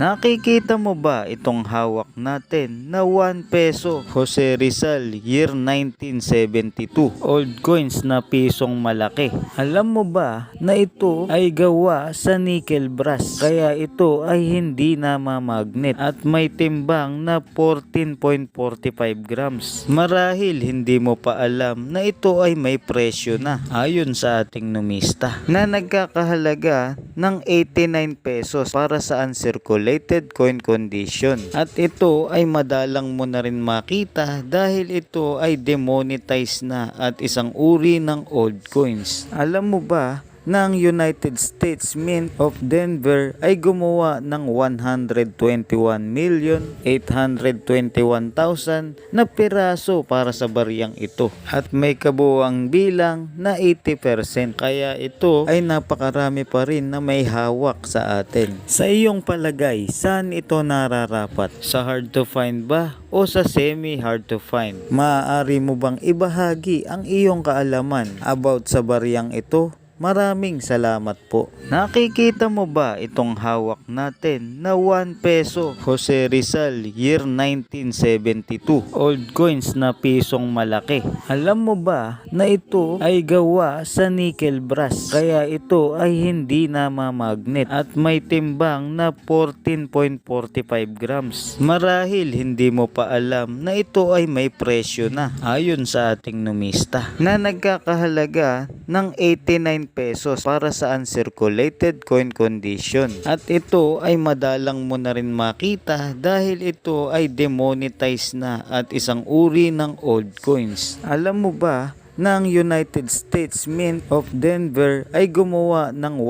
Nakikita mo ba itong hawak natin na 1 peso Jose Rizal year 1972 old coins na pisong malaki. Alam mo ba na ito ay gawa sa nickel brass kaya ito ay hindi na mamagnet at may timbang na 14.45 grams. Marahil hindi mo pa alam na ito ay may presyo na ayon sa ating numista na nagkakahalaga ng 89 pesos para sa uncirculated coin condition. At ito ay madalang mo na rin makita dahil ito ay demonetized na at isang uri ng old coins. Alam mo ba ng United States Mint of Denver ay gumawa ng 121,821,000 na piraso para sa bariyang ito at may kabuang bilang na 80% kaya ito ay napakarami pa rin na may hawak sa atin. Sa iyong palagay, saan ito nararapat? Sa hard to find ba o sa semi hard to find? Maaari mo bang ibahagi ang iyong kaalaman about sa bariyang ito? Maraming salamat po. Nakikita mo ba itong hawak natin na 1 peso Jose Rizal year 1972 old coins na pisong malaki. Alam mo ba na ito ay gawa sa nickel brass kaya ito ay hindi na mamagnet at may timbang na 14.45 grams. Marahil hindi mo pa alam na ito ay may presyo na ayon sa ating numista na nagkakahalaga ng 89 pesos para sa uncirculated coin condition. At ito ay madalang mo na rin makita dahil ito ay demonetized na at isang uri ng old coins. Alam mo ba ng United States Mint of Denver ay gumawa ng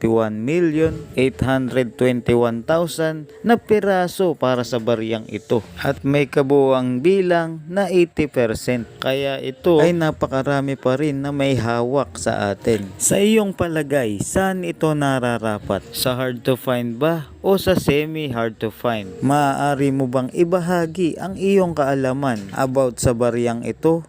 121,821,000 na piraso para sa bariyang ito at may kabuang bilang na 80% kaya ito ay napakarami pa rin na may hawak sa atin. Sa iyong palagay, saan ito nararapat? Sa hard to find ba o sa semi hard to find? Maaari mo bang ibahagi ang iyong kaalaman about sa bariyang ito?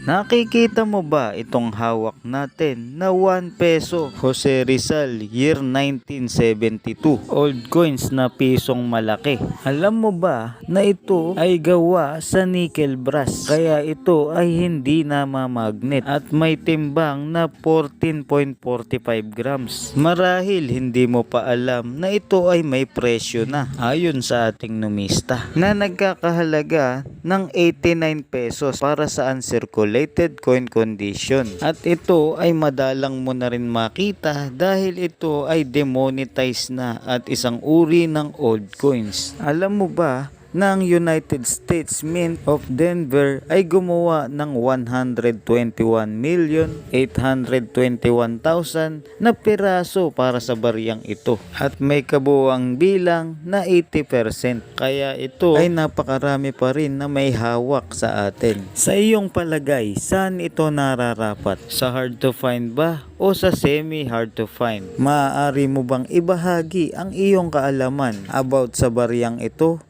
Nakikita mo ba itong hawak natin na 1 peso? Jose Rizal year 1972 old coins na pisong malaki. Alam mo ba na ito ay gawa sa nickel brass? Kaya ito ay hindi na mamagnet. At may timbang na 14.45 grams. Marahil hindi mo pa alam na ito ay may presyo na ayon sa ating numista na nagkakahalaga ng 89 pesos. Para sa uncirculated coin condition. At ito ay madalang mo na rin makita dahil ito ay demonetized na at isang uri ng old coins. Alam mo ba ng United States Mint of Denver ay gumawa ng 121,821,000 na piraso para sa bariyang ito at may kabuang bilang na 80% kaya ito ay napakarami pa rin na may hawak sa atin. Sa iyong palagay, saan ito nararapat? Sa hard to find ba o sa semi hard to find? Maaari mo bang ibahagi ang iyong kaalaman about sa bariyang ito?